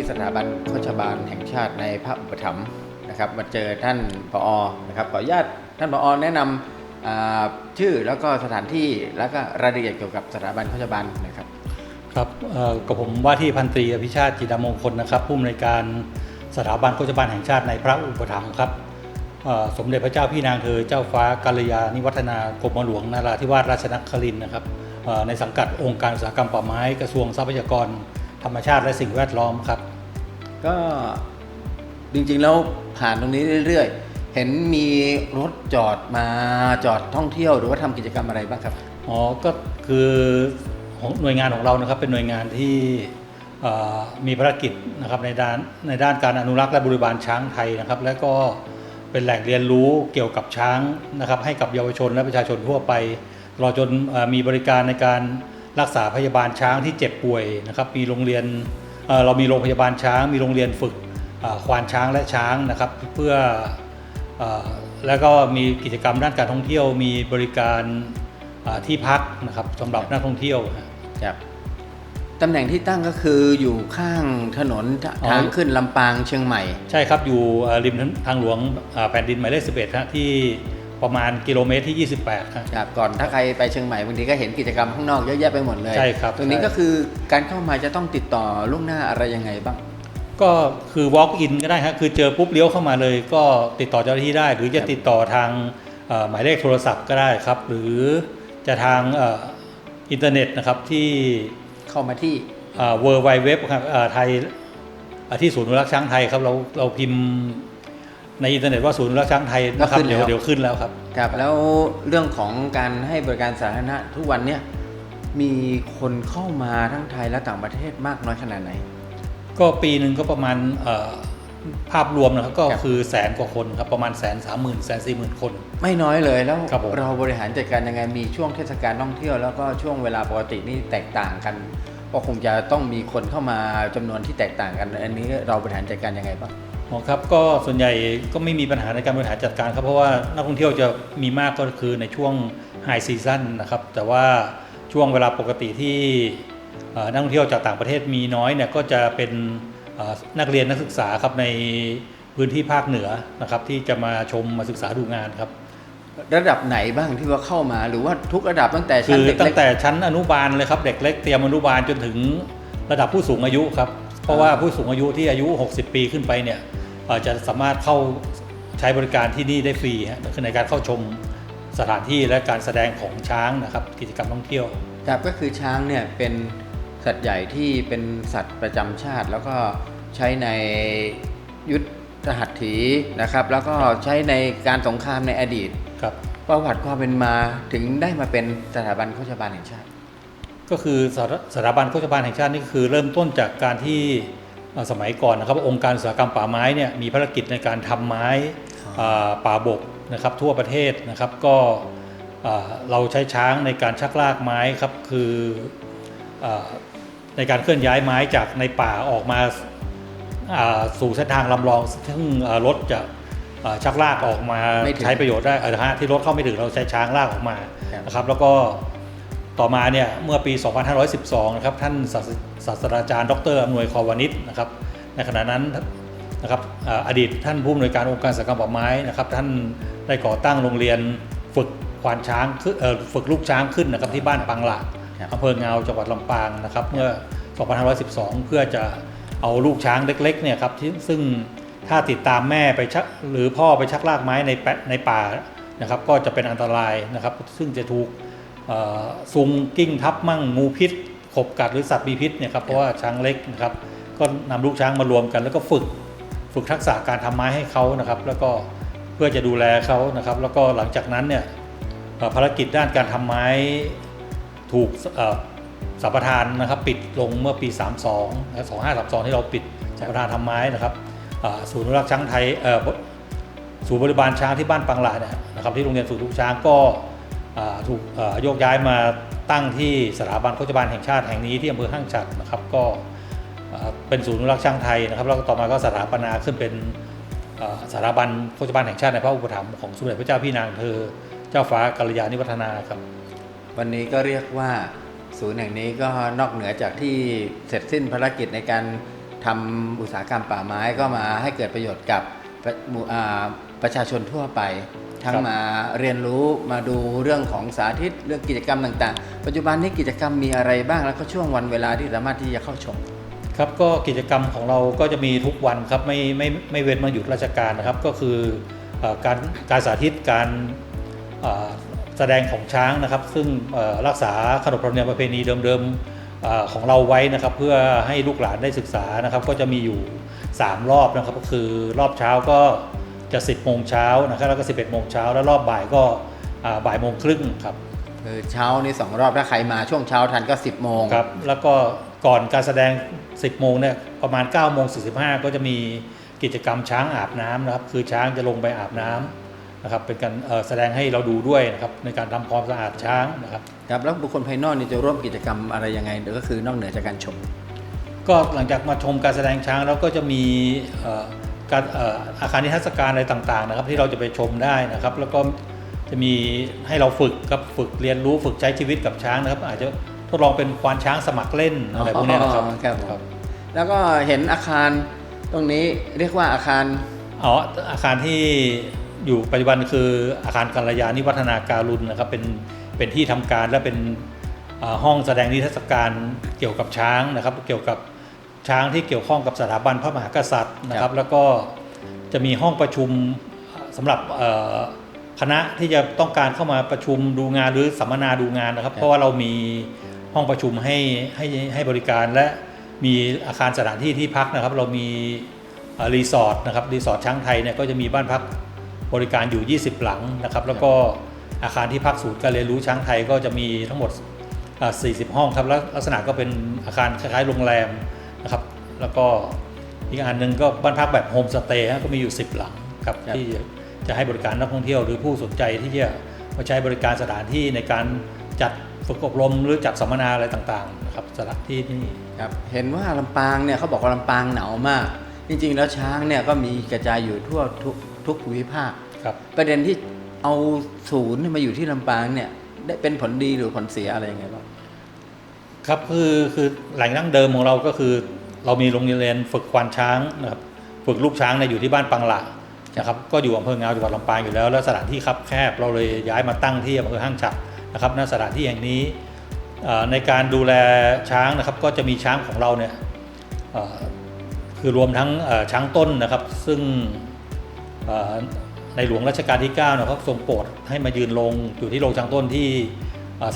ที่สถาบันโฆษบาลแห่งชาติในพระอุปถัมภ์นะครับมาเจอท่านผอนะครับขออนุญาตท่านผอแนะนำอ่าชื่อแล้วก็สถานที่แล้วก็รายละเอียดเกี่ยวกับสถาบันโฆษบาลนะครับครับกับผมว่าที่พันตรีอภิชาติจิตรมงคลนะครับผู้อำนวยการสถาบันโฆษบาลแห่งชาติในพระอุปถัมภ์ครับสมเด็จพระเจ้าพี่นางเธอเจ้าฟ้ากัลยาณิวัฒนากรมหลวงนาราธิวาสราชนครินนะครับในสังกัดองค์การอุตสาหกรรมป่าไม้กระทรวงทรัพยากรธรรมชาติและสิ่งแวดล้อมครับ ก็จริงๆแล้วผ่านตรงนี้เรื่อยๆ เห็นมีรถจอดมาจอดท่องเที่ยวหรือว่าทำกิจกรรมอะไรบ้างครับ อ๋อ ก็คือของหน่วยงานของเรานะครับเป็นหน่วยงานที่เอ่อมีภารกิจนะครับในด้านในด้านการอนุรักษ์และบริบาลช้างไทยนะครับ และก็เป็นแหล่งเรียนรู้เกี่ยวกับช้างนะครับ ให้กับเยาวชนและประชาชนทั่วไปตลอดจนเอ่อมีบริการในการรักษาพยาบาลช้างที่เจ็บป่วยนะครับ มีโรงเรียน เอ่อเรามีโรงพยาบาลช้าง มีโรงเรียนฝึกเอ่อควานช้างและช้างนะครับเพื่อเอ่อแล้วก็มีกิจกรรมด้านการท่องเที่ยว มีบริการอ่าที่พักนะครับสำหรับนักท่องเที่ยวฮะครับตำแหน่งที่ตั้งก็คืออยู่ข้างถนนทอ๋อทางขึ้นลำปางเชียงใหม่ ใช่ครับอยู่อ่าริมทางหลวงอ่าแผ่นดินหมายเลข11ครับที่ ประมาณกิโลเมตรที่ 28 ครับ ครับก่อนถ้าใครไปเชียงใหม่บางทีก็เห็นกิจกรรมข้างนอกเยอะแยะไปหมดเลยใช่ครับตรงนี้ใช่ ก็คือการเข้ามาจะต้องติดต่อล่วงหน้าอะไรยังไงบ้าง ก็คือ walk in ก็ได้ครับคือเจอปุ๊บเลี้ยวเข้ามาเลย ก็ติดต่อเจ้าหน้าที่ได้ หรือจะติดต่อทางเอ่อหมายเลขโทรศัพท์ก็ได้ครับ หรือจะทางเอ่ออินเทอร์เน็ตนะครับที่เข้ามาที่ เวอร์ไวเว็บครับเอ่อไทยเอ่อที่ศูนย์อนุรักษ์ช้างไทยครับเราเราพิมพ์ ในอินเทอร์เน็ตว่าศูนย์อนุรักษ์ช้างไทยนะครับก็ขึ้นเดี๋ยวแล้วเดี๋ยวขึ้นแล้วครับครับแล้วเรื่องของการให้บริการสาธารณะทุกวันเนี่ยมีคนเข้ามาทั้งไทยและต่างประเทศมากน้อยขนาดไหน ก็ปีหนึ่งก็ประมาณเอ่อภาพรวมนะครับก็ครับคือแสนกว่าคนครับประมาณแสนสามหมื่นแสนสี่หมื่นคน ไม่น้อยเลยแล้วครับผมเราบริหารจัดการยังไงมีช่วงเทศกาลท่องเที่ยว แล้วก็ช่วงเวลาปกตินี่แตกต่างกันก็คงจะต้องมีคนเข้ามาจำนวนที่แตกต่างกัน อันนี้เราบริหารจัดการยังไงบ้าง อ๋อครับก็ส่วนใหญ่ก็ไม่มีปัญหาในการบริหารจัดการครับเพราะว่านักท่องเที่ยวจะมีมากก็คือในช่วงไฮซีซั่นนะครับแต่ว่าช่วงเวลาปกติที่เอ่อนักท่องเที่ยวจากต่างประเทศมีน้อยเนี่ยก็จะเป็นเอ่อนักเรียนนักศึกษาครับในพื้นที่ภาคเหนือนะครับที่จะมาชมมาศึกษาดูงานครับระดับไหนบ้างที่ว่าเข้ามาหรือว่าทุกระดับตั้งแต่คืชั้นอเด็กตั้เล็งกแต่ชั้นอนุบาลเลยครับเด็กเล็กเตรียมอนุบาลจนถึงระดับผู้สูงอายุครับเพราะว่าผู้สูงอายุที่อายุ 60 ปีขึ้นไปเนี่ยเอ่อ จะสามารถเข้าใช้บริการที่นี่ได้ฟรีฮะคือในการเข้าชมสถานที่และการแสดงของช้างนะครับกิจกรรมท่องเที่ยวครับก็คือช้างเนี่ยเป็นสัตว์ใหญ่ที่เป็นสัตว์ประจำชาติ แล้วก็ใช้ในยุทธหัตถีนะครับ แล้วก็ใช้ในการสงครามในอดีตครับประวัติความเป็นมาถึงได้มาเป็นสถาบันโฆษบาลแห่งชาติ ก็คือสถาสถาบันโฆษบาลแห่งชาตินี่คือเริ่มต้นจากการที่เอ่อ สมัยก่อนนะครับองค์การอุตสาหกรรมป่าไม้เนี่ยมีภารกิจในการทำไม้อ่าป่าบกนะครับทั่วประเทศนะครับก็อ่าเราใช้ช้างในการชักลากไม้ครับคืออาในการเคลื่อนย้ายไม้จากในป่าออกมาอ่าสู่เส้นทางลำลองซึ่งอ่ารถจะอ่าชักลากออกมาไม่ถึงใช้ประโยชน์ได้เออฮะที่รถเข้าไม่ถึงเราใช้ช้างลากออกมาครับนะครับแล้วก็ ต่อมาเนี่ยเมื่อปี 2512 นะครับท่านศาสศาสตราจารย์ ดรอำนวยคอวานิชนะครับในขณะนั้นนะครับอ่าอดีตท่านผู้อำนวยการองค์การสังกรรมป่าไม้นะครับท่านได้ก่อตั้งโรงเรียนฝึกควานช้างขึ้นเอ่อฝึกลูกช้างขึ้นนะครับที่บ้านปังหละครับอำเภอเงาจังหวัดลำปางนะครับเมื่อ 2512 เพื่อจะเอาลูกช้างเล็กๆเนี่ยครับที่ซึ่งถ้าติดตามแม่ไปชักหรือพ่อไปชักลากไม้ในแปะในป่านะครับก็จะเป็นอันตรายนะครับซึ่งจะถูกเอ่อ ซุงกิ้งทับมั่งงูพิษ ขบกัดหรือสัตว์มีพิษเนี่ยครับเพราะว่าช้างเล็กนะครับก็นำลูกช้างมารวมกันแล้วก็ฝึกฝึกทักษะการทำไม้ให้เขานะครับ แล้วก็เพื่อจะดูแลเขานะครับ แล้วก็หลังจากนั้นเนี่ยเอ่อภารกิจด้านการทำไม้ถูกเอ่อสัมปทานนะครับปิดลงเมื่อปี 32นะ2532 ที่เราปิดสัมปทานทำไม้นะครับอ่าศูนย์อนุรักษ์ช้างไทยเอ่อศูนย์บริบาลช้างที่บ้านปังหลาเนี่ยนะครับที่โรงเรียนฝึกลูกช้างก็อ่า ถูกโยกย้ายมาตั้งที่สถาบันโฆษบาลแห่งชาติแห่งนี้ที่อำเภอห้างฉัดนะครับก็เป็นศูนย์อนุรักษ์ช้างไทยนะครับแล้วก็ต่อมาก็สถาปนาขึ้นเป็นสถาบันโฆษบาลแห่งชาติในพระอุปถัมภ์ของสมเด็จพระเจ้าพี่นางเธอ เจ้าฟ้ากัลยาณิวัฒนาครับวันนี้ก็เรียกว่าศูนย์แห่งนี้ก็นอกเหนือจากที่เสร็จสิ้นภารกิจในการทำอุตสาหกรรมป่าไม้ก็มาให้เกิดประโยชน์กับประประชาชนทั่วไป ทั้งครับมาเรียนรู้มาดูเรื่องของสาธิตเรื่องกิจกรรมต่าง ๆ ปัจจุบันนี้กิจกรรมมีอะไรบ้างแล้วก็ช่วงวันเวลาที่สามารถที่จะเข้าชมครับก็กิจกรรมของเราก็จะมีทุกวันครับไม่ไม่ไม่เว้นมาหยุดราชการนะครับ ก็คือเออการการสาธิตการเอ่อแสดงของช้างนะครับ ซึ่งเอ่อรักษาขนบธรรมเนียมประเพณีเดิมๆเอ่อของเราไว้นะครับ เพื่อให้ลูกหลานได้ศึกษานะครับ ก็จะมีอยู่ 3 รอบนะครับ ก็คือรอบเช้าก็ จะ 10 โมงเช้านะครับแล้วก็ 11 โมงเช้าแล้วรอบบ่ายก็อ่าบ่ายโมงครึ่งครับคือเช้านี้สองรอบถ้าใครมาช่วงเช้าทันก็ 10 โมงครับแล้วก็ก่อนการแสดง 10 โมงเนี่ยประมาณ9โมง45 ก็จะมีกิจกรรมช้างอาบน้ำนะครับคือช้างจะลงไปอาบน้ำนะครับเป็นการเอ่อแสดงให้เราดูด้วยนะครับในการทำความสะอาดช้างนะครับ ครับแล้วบุคคลภายนอกนี่จะร่วมกิจกรรมอะไรยังไงเดี๋ยวก็คือนอกเหนือจากการชม ก็หลังจากมาชมการแสดงช้างแล้วก็จะมีเอ่อ การเอ่ออาคารนิทรรศการอะไรต่างๆนะครับที่เราจะไปชมได้นะครับ แล้วก็จะมีให้เราฝึกกับฝึกเรียนรู้ฝึกใช้ชีวิตกับช้างนะครับ อาจจะทดลองเป็นควานช้างสมัครเล่นอะไรพวกเนี้ยนะครับอ๋อครับผมแล้วก็เห็นอาคารตรงนี้เรียกว่าอาคารอ๋ออาคารที่อยู่ปัจจุบันคืออาคารกัลยาณิวัฒนาการุณนะครับเป็นเป็นที่ทำการและเป็นอ่าห้องแสดงนิทรรศการเกี่ยวกับช้างนะครับ เกี่ยวกับ ช้างที่เกี่ยวข้องกับสถาบันพระมหากษัตริย์นะคครัรับบแล้วก็จะมีห้องประชุมสำหรับเอ่อคณะที่จะต้องการเข้ามาประชุมดูงานหรือสัมมนาดูงานนะครับ เพราะว่าเรามีห้องประชุมให้ให้ให้บริการและมีอาคารสถานที่ที่พักนะครับ เรามีอ่ารีสอร์ทนะครับรีสอร์ทช้างไทยเนี่ยก็จะมีบ้านพักบริการอยู่ 20 หลังนะครับ แล้วก็อาคารที่พักศูนย์การเรียนรู้ช้างไทยก็จะมีทั้งหมดอ่า40 ห้องครับแล้วลักษณะก็เป็นอาคารคล้ายๆโรงแรม นะครับ แล้วก็อีกอันหนึ่งก็บ้านพักแบบโฮมสเตย์ฮะก็มีอยู่ 10 หลังครับครับที่จะให้บริการนักท่องเที่ยวหรือผู้สนใจที่จะมาใช้บริการสถานที่ในการจัดฝึกอบรมหรือจัดสัมมนาอะไรต่างๆนะครับสถานที่นี่ครับเห็นว่าลำปางเนี่ยเขาบอกว่าลำปางหนาวมาก จริงๆ แล้วช้างเนี่ยก็มีกระจายอยู่ทั่วทุกทุกภูมิภาคครับประเด็นที่เอาศูนย์มาอยู่ที่ลำปางเนี่ยได้เป็นผลดีหรือผลเสียอะไรยังไงบ้าง ครับคือคือแหล่งดั้งเดิมของเราก็คือ เรามีโรงเรียนฝึกควานช้างนะครับฝึกลูกช้างเนี่ยอยู่ที่บ้านปังหละนะครับก็อยู่อำเภองาวจังหวัดลำปางอยู่แล้ว แล้วสถานที่คับแคบเราเลยย้ายมาตั้งที่อำเภอห้างฉัดนะครับณสถานที่แห่งนี้ในการดูแลช้างนะครับก็จะมีช้างของเราเนี่ยคือรวมทั้งช้างต้นนะครับ ซึ่งในหลวงรัชกาลที่9นะครับทรงโปรดให้มายืนลงอยู่ที่โรงช้างต้นที่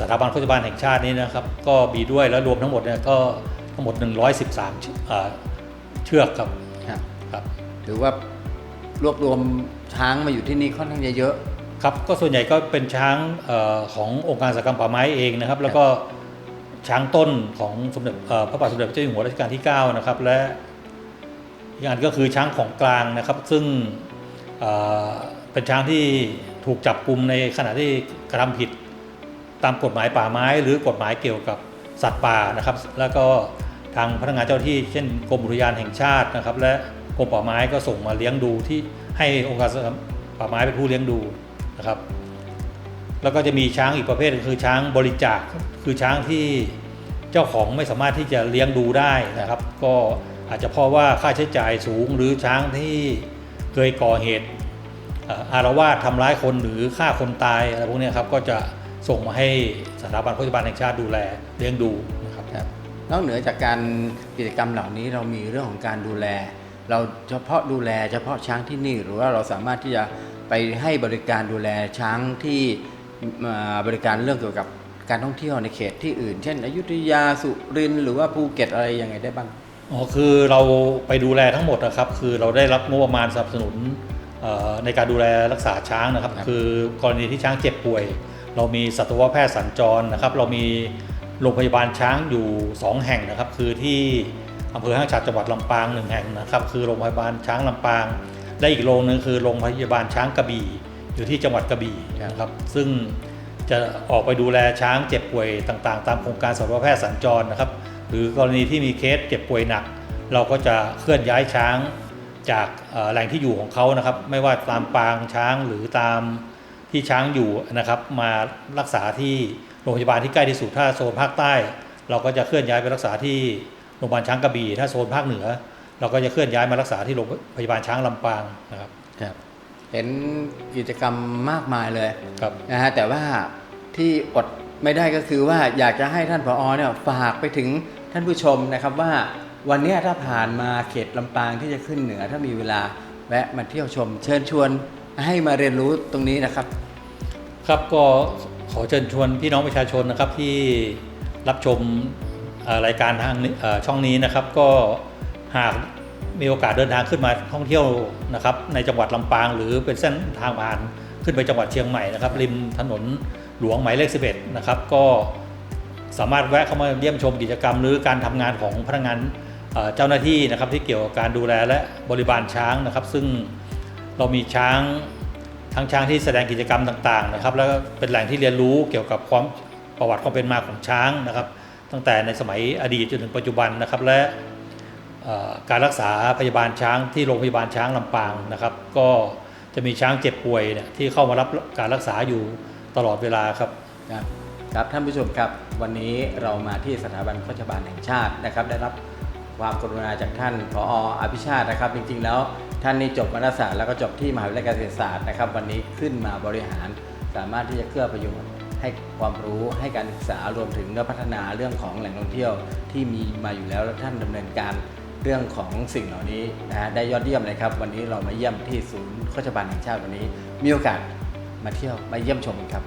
สถาบันโฆษบาลแห่งชาตินี้นะครับก็มีด้วยแล้วรวมทั้งหมดเนี่ยก็ทั้งหมด 113 เชือ่าเชือกครับครับครับหรือว่ารวบรวมช้างมาอยู่ที่นี่ค่อนข้างจะเยอะครับก็ส่วนใหญ่ก็เป็นช้างเออขององค์การอุตสาหกรรมป่าไม้เองนะครับ แล้วก็ช้างต้นของสมเด็จเอ่อพระบาทสมเด็จพระเจ้าอยู่หัวรัชกาลที่ 9 นะครับ และอีกอันก็คือช้างของกลางนะครับ ซึ่งเอ่อเป็นช้างที่ถูกจับกลุ่มในขณะที่กระทำผิด ตามกฎหมายป่าไม้ หรือกฎหมายเกี่ยวกับสัตว์ป่านะครับ แล้วก็ทางพนักงานเจ้าหน้าที่ เช่นกรมอุทยานแห่งชาตินะครับ และกรมป่าไม้ก็ส่งมาเลี้ยงดูที่ให้องค์การป่าไม้เป็นผู้เลี้ยงดูนะครับ แล้วก็จะมีช้างอีกประเภทคือช้างบริจาคคือช้างที่เจ้าของไม่สามารถที่จะเลี้ยงดูได้นะครับ ก็อาจจะเพราะว่าค่าใช้จ่ายสูงหรือช้างที่เคยก่อเหตุอารวาสทำร้ายคนหรือฆ่าคนตายอะไรพวกนี้ครับก็จะ ส่งมาให้สถาบันโฆษบาลแห่งชาติดูแลเลี้ยงดูนะครับครับนอกเหนือจากการกิจกรรมเหล่านี้เรามีเรื่องของการดูแล เราเฉพาะดูแลเฉพาะช้างที่นี่ หรือว่าเราสามารถที่จะไปให้บริการดูแลช้างที่มาบริการเรื่องเกี่ยวกับการท่องเที่ยวในเขตที่อื่น เช่น อยุธยาสุรินทร์หรือว่าภูเก็ตอะไรยังไงได้บ้างอ๋อคือเราไปดูแลทั้งหมดนะครับ คือเราได้รับงบประมาณสนับสนุนเอ่อในการดูแลรักษาช้างนะครับครับ คือกรณีที่ช้างเจ็บป่วย เรามีสัตวแพทย์สัญจรนะครับ เรามีโรงพยาบาลช้างอยู่ 2 แห่งนะครับ คือที่อำเภอห้างฉัดจังหวัดลำปางหนึ่งแห่งนะครับ คือโรงพยาบาลช้างลำปาง และอีกโรงนึงคือโรงพยาบาลช้างกระบี่ อยู่ที่จังหวัดกระบี่นะครับ ซึ่งจะออกไปดูแลช้างเจ็บป่วยต่างๆ ตามโครงการสัตวแพทย์สัญจรนะครับ หรือกรณีที่มีเคสเจ็บป่วยหนัก เราก็จะเคลื่อนย้ายช้างจากแหล่งที่อยู่ของเขานะครับ ไม่ว่าตามปางช้างหรือตาม ที่ช้างอยู่นะครับ มารักษาที่โรงพยาบาลที่ใกล้ที่สุดถ้าโซนภาคใต้ เราก็จะเคลื่อนย้ายไปรักษาที่โรงพยาบาลช้างกระบี่ถ้าโซนภาคเหนือ เราก็จะเคลื่อนย้ายมารักษาที่โรงพยาบาลช้างลำปางนะครับครับเห็นกิจกรรมมากมายเลยครับนะฮะแต่ว่าที่อดไม่ได้ก็คือว่าอยากจะให้ท่านผอเนี่ยฝากไปถึงท่านผู้ชมนะครับว่าวันเนี้ยถ้าผ่านมาเขตลำปางที่จะขึ้นเหนือถ้ามีเวลาแวะมาเที่ยวชม เชิญชวน ให้มาเรียนรู้ตรงนี้นะครับ ครับก็ขอเชิญชวนพี่น้องประชาชนนะครับที่รับชมรายการทางช่องนี้นะครับ ก็หากมีโอกาสเดินทางขึ้นมาท่องเที่ยวนะครับในจังหวัดลำปาง หรือเป็นเส้นทางผ่านขึ้นไปจังหวัดเชียงใหม่นะครับ ริมถนนหลวงหมายเลข 11 นะครับ ก็สามารถแวะเข้ามาเยี่ยมชมกิจกรรม หรือการทำงานของพนักงานเจ้าหน้าที่นะครับที่เกี่ยวกับการดูแลและบริบาลช้างนะครับ ซึ่ง เรามีช้างทั้งช้างที่แสดงกิจกรรมต่างๆนะครับ แล้วก็เป็นแหล่งที่เรียนรู้เกี่ยวกับความประวัติความเป็นมาของช้างนะครับ ตั้งแต่ในสมัยอดีตจนถึงปัจจุบันนะครับ และการรักษาพยาบาลช้างที่โรงพยาบาลช้างลำปางนะครับ ก็จะมีช้างเจ็บป่วยเนี่ยที่เข้ามารับการรักษาอยู่ตลอดเวลาครับครับครับท่านผู้ชมครับ วันนี้เรามาที่สถาบันโฆษบาลแห่งชาตินะครับ ได้รับความกรุณาจากท่านผออภิชาตินะครับ จริงๆแล้ว ท่านนี่จบวรรณศาสตร์แล้วก็จบที่มหาวิทยาลัยเกษตรศาสตร์นะครับ วันนี้ขึ้นมาบริหารสามารถที่จะเกื้อประโยชน์ให้ความรู้ให้การศึกษารวมถึงพัฒนาเรื่องของแหล่งท่องเที่ยวที่มีมาอยู่แล้วแล้วท่านดำเนินการเรื่องของสิ่งเหล่านี้นะฮะได้ยอดเยี่ยมเลยครับ วันนี้เรามาเยี่ยมที่ศูนย์โฆษบาลแห่งชาติวันนี้ มีโอกาสมาเที่ยวมาเยี่ยมชมกันครับ